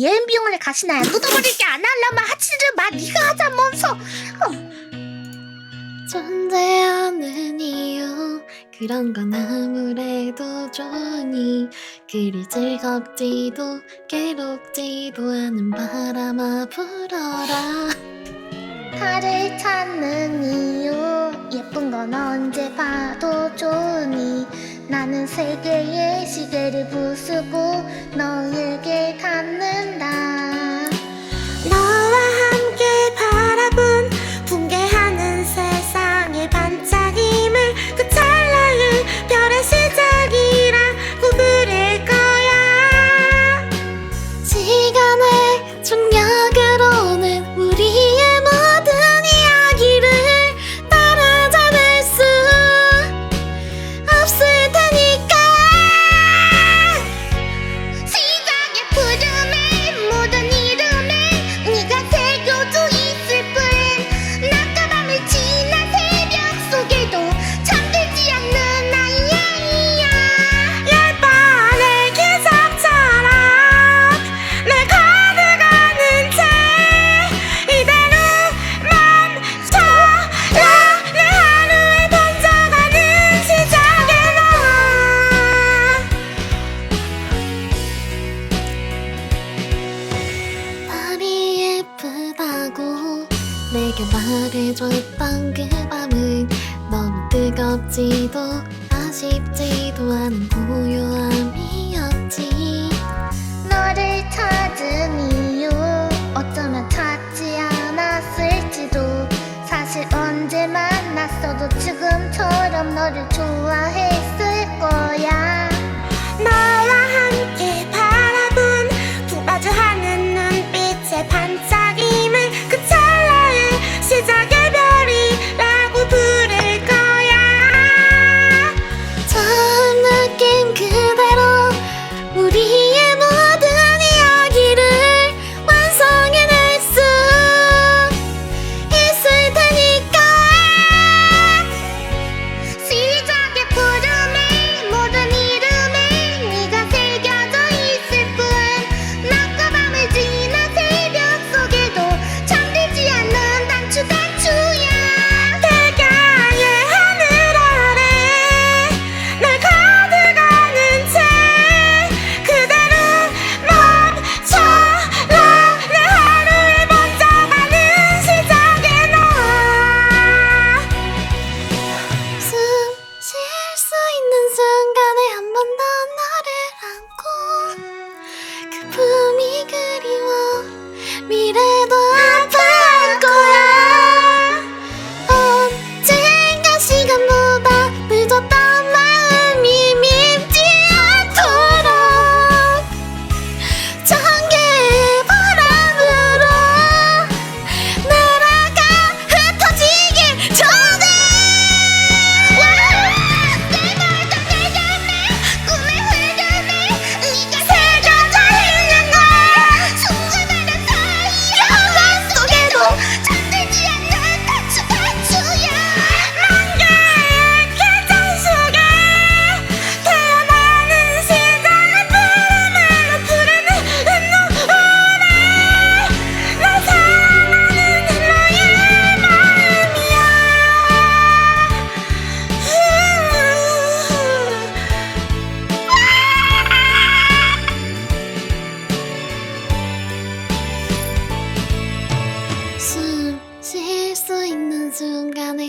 예비용을 가시나야 뜯어버리게. 안 하려면 하치를 마. 네가 하자면서 어. 존재하는 이유. 그런 건 아무래도 좋으니 그리 즐겁지도 괴롭지도 않은 바람아 불어라. 달을 찾는 이유. 예쁜 건 언제 봐도 좋으니 나는 세계의 시계를 부수고 너에게 닿는 내게 말해줘 했던 그 밤은. 너무 뜨겁지도 아쉽지도 않은 고요함이었지. 너를 찾은 이유 어쩌면 찾지 않았을지도. 사실 언제 만났어도 지금처럼 너를 좋아했을 거야.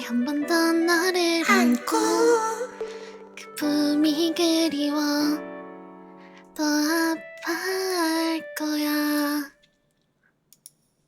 한 번더 나를 안고 그 품이 그리워